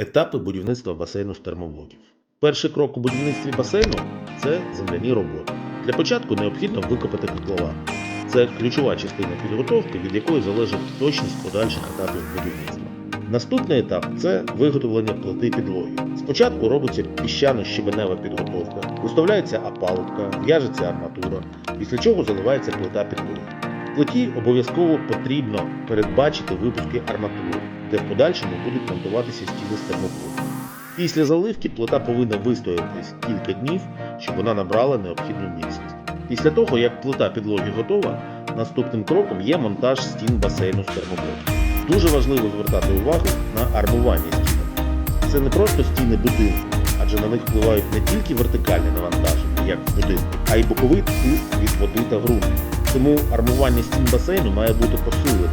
Етапи будівництва басейну з термоблоків. Перший крок у будівництві басейну це земляні роботи. Для початку необхідно викопати котлован. Це ключова частина підготовки, від якої залежить точність подальших етапів будівництва. Наступний етап це виготовлення плити підлоги. Спочатку робиться піщано-щебенева підготовка, виставляється опалубка, в'яжеться арматура, після чого заливається плита підлоги. Плиті обов'язково потрібно передбачити випуски арматури, де в подальшому будуть монтуватися стіни з термоблоку. Після заливки плита повинна вистояти кілька днів, щоб вона набрала необхідну міцність. Після того, як плита підлоги готова, наступним кроком є монтаж стін басейну з термоблоку. Дуже важливо звертати увагу на армування стін. Це не просто стіни будинку, адже на них впливають не тільки вертикальні навантаження, як в будинку, а й боковий тиск від води та ґрунту. Тому армування стін басейну має бути посиленим.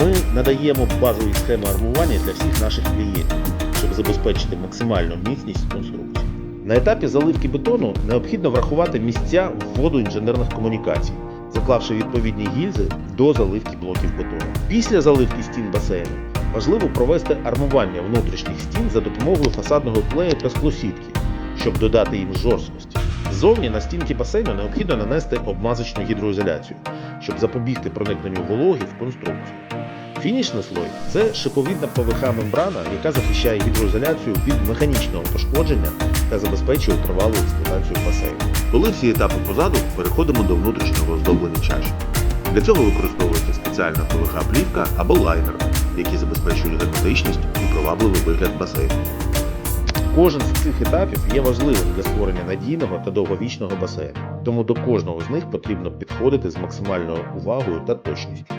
Ми надаємо базові схеми армування для всіх наших клієнтів, щоб забезпечити максимальну міцність конструкції. На етапі заливки бетону необхідно врахувати місця вводу інженерних комунікацій, заклавши відповідні гільзи до заливки блоків бетону. Після заливки стін басейну важливо провести армування внутрішніх стін за допомогою фасадного клею та склосітки, щоб додати їм жорсткості. Ззовні на стінки басейну необхідно нанести обмазочну гідроізоляцію, щоб запобігти проникненню вологи в конструкцію. Фінішний слой це шиповідна ПВХ-мембрана, яка захищає гідроізоляцію від механічного пошкодження та забезпечує тривалу експлуатацію басейну. Коли всі етапи позаду, переходимо до внутрішнього оздоблення чаші. Для цього використовується спеціальна ПВХ-плівка або лайнер, які забезпечують герметичність і привабливий вигляд басейну. Кожен з цих етапів є важливим для створення надійного та довговічного басейну, тому до кожного з них потрібно підходити з максимальною увагою та точністю.